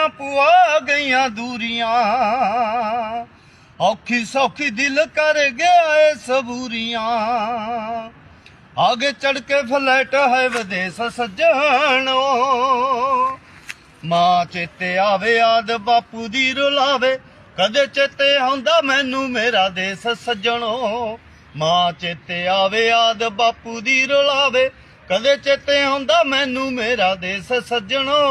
ਦੂਰੀਆਂ ਪੁਆ ਗਈਆਂ ਦੂਰੀਆਂ। ਔਖੀ ਸੌਖੀ ਦਿਲ ਕਰ ਗਿਆ ਏ ਸਬੂਰੀਆਂ। ਆਗੇ ਚੜ ਕੇ ਫਲੈਟ ਹੈ ਵਿਦੇਸ ਸੱਜਣੋ। ਮਾਂ ਚੇਤੇ ਆਵੇ, ਆਦ ਬਾਪੂ ਦੀ ਰੁਲਾਵੇ। ਕਦੇ ਚੇਤੇ ਆਉਂਦਾ ਮੈਨੂੰ ਮੇਰਾ ਦੇਸ ਸੱਜਣੋ। ਮਾਂ ਚੇਤੇ ਆਵੇ, ਆਦ ਬਾਪੂ ਦੀ ਰੁਲਾਵੇ। ਕਦੇ ਚੇਤੇ ਆਉਂਦਾ ਮੈਨੂੰ ਮੇਰਾ ਦੇਸ ਸੱਜਣੋ।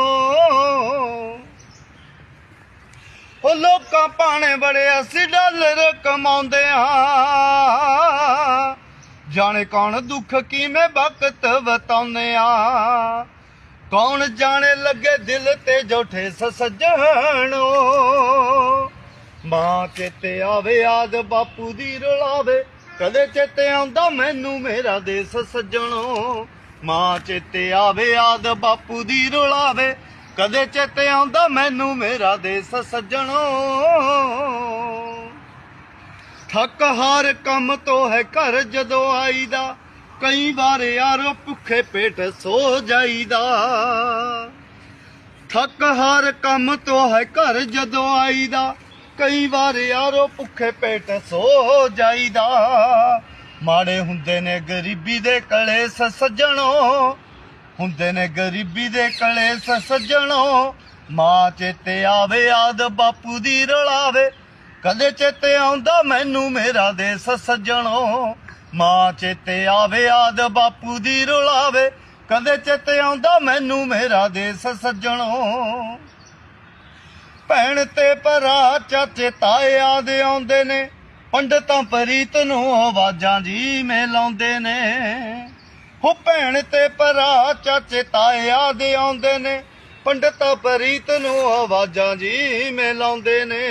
ਉਹ ਲੋਕਾਂ ਪਾਣੇ ਬੜੇ ਅਸੀਂ ਡਾਲਰ ਕਮਾਉਂਦੇ ਆ ਜਾਣੇ ਕੌਣ ਦੁੱਖ ਕਿਵੇਂ ਵਕਤ ਵਤਾਉਂਦੇ ਆ ਕੌਣ ਜਾਣੇ ਲੱਗੇ ਦਿਲ ਤੇ ਜੋ ਠੇਸ ਸੱਜਣੋ ਮਾਂ ਚੇਤੇ ਆਵੇ, ਆਦ ਬਾਪੂ ਦੀ ਰੁਲਾਵੇ। ਕਦੇ ਚੇਤੇ ਆਉਂਦਾ ਮੈਨੂੰ ਮੇਰਾ ਦੇਸ ਸੱਜਣੋ ਮਾਂ ਚੇਤੇ ਆਵੇ, ਆਦ ਬਾਪੂ ਦੀ ਰੁਲਾਵੇ। ਕਦੇ ਚੇਤੇ ਆਉਂਦਾ ਮੈਨੂੰ ਮੇਰਾ ਦੇਸ ਸੱਜਣੋ। ਥੱਕ ਹਾਰ ਕੰਮ ਤੋਂ ਹੈ ਘਰ ਜਦੋਂ ਆਈਦਾ, ਕਈ ਵਾਰ ਯਾਰੋ ਭੁੱਖੇ ਪੇਟ ਸੋ ਜਾਈਦਾ। ਥੱਕ ਹਾਰ ਕੰਮ ਤੋਂ ਹੈ ਘਰ ਜਦੋਂ ਆਈਦਾ, ਕਈ ਵਾਰ ਯਾਰੋ ਭੁੱਖੇ ਪੇਟ ਸੋ ਜਾਈਦਾ। ਮਾੜੇ ਹੁੰਦੇ ਨੇ ਗਰੀਬੀ ਦੇ ਕਲੇਸ ਸੱਜਣੋ। ਹੁੰਦੇ ਨੇ ਗਰੀਬੀ ਦੇ ਕਲੇਸ ਸੱਜਣੋ ਮਾਂ ਚੇਤੇ ਆਵੇ, ਆਦ ਬਾਪੂ ਦੀ ਰਲਾਵੇ। ਕਦੇ ਚੇਤੇ ਆਉਂਦਾ ਮੈਨੂੰ ਮੇਰਾ ਦੇਸ ਸੱਜਣੋ ਮਾਂ ਚੇਤੇ ਆਵੇ, ਆਦ ਬਾਪੂ ਦੀ ਰੁਲਾਵੇ। ਕਦੇ ਚੇਤੇ ਆਉਂਦਾ ਮੈਨੂੰ ਮੇਰਾ ਦੇਸ ਸੱਜਣੋ ਭੈਣ ਤੇ ਭਰਾ, ਚਾਚੇ ਤਾਏ ਦੇ ਆਉਂਦੇ ਨੇ। ਪੰਡਤਾਂ ਪ੍ਰੀਤ ਨੂੰ ਆਵਾਜ਼ਾਂ ਜੀ ਲਾਉਂਦੇ ਨੇ। ਹੋ ਭੈਣ ਤੇ ਭਰਾ, ਚਾਚੇ ਤਾਏ ਆਦੇ ਆਉਂਦੇ ਨੇ। ਪੰਡਤਾਂ ਪਰੀਤ ਨੂੰ ਆਵਾਜ਼ਾਂ ਜੀ ਲਾਉਂਦੇ ਨੇ।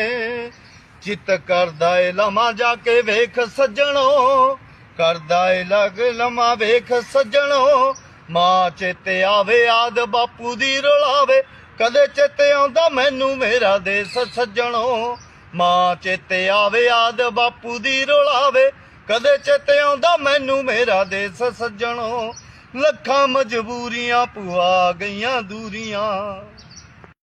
ਚਿੱਤ ਕਰਦਾ ਏ ਲਮਾ ਜਾ ਕੇ ਵੇਖ ਸੱਜਣੋ। ਕਰਦਾ ਏ ਲਗ ਲਮਾ ਵੇਖ ਸੱਜਣੋ। ਮਾਂ ਚੇਤੇ ਆਵੇ, ਆਦ ਬਾਪੂ ਦੀ ਰੁਲਾਵੇ। ਕਦੇ ਚੇਤੇ ਆਉਂਦਾ, ਮੈਨੂੰ ਮੇਰਾ ਦੇਸ ਸੱਜਣੋ। ਮਾਂ ਚੇਤੇ ਆਵੇ, ਆਦ ਬਾਪੂ ਦੀ ਰੁਲਾਵੇ। ਕਦੇ ਚੇਤੇ ਆਉਂਦਾ ਮੈਨੂੰ ਮੇਰਾ ਦੇਸ ਸੱਜਣੋ ਲੱਖਾਂ ਮਜਬੂਰੀਆਂ ਪੁਆ ਗਈਆਂ ਦੂਰੀਆਂ।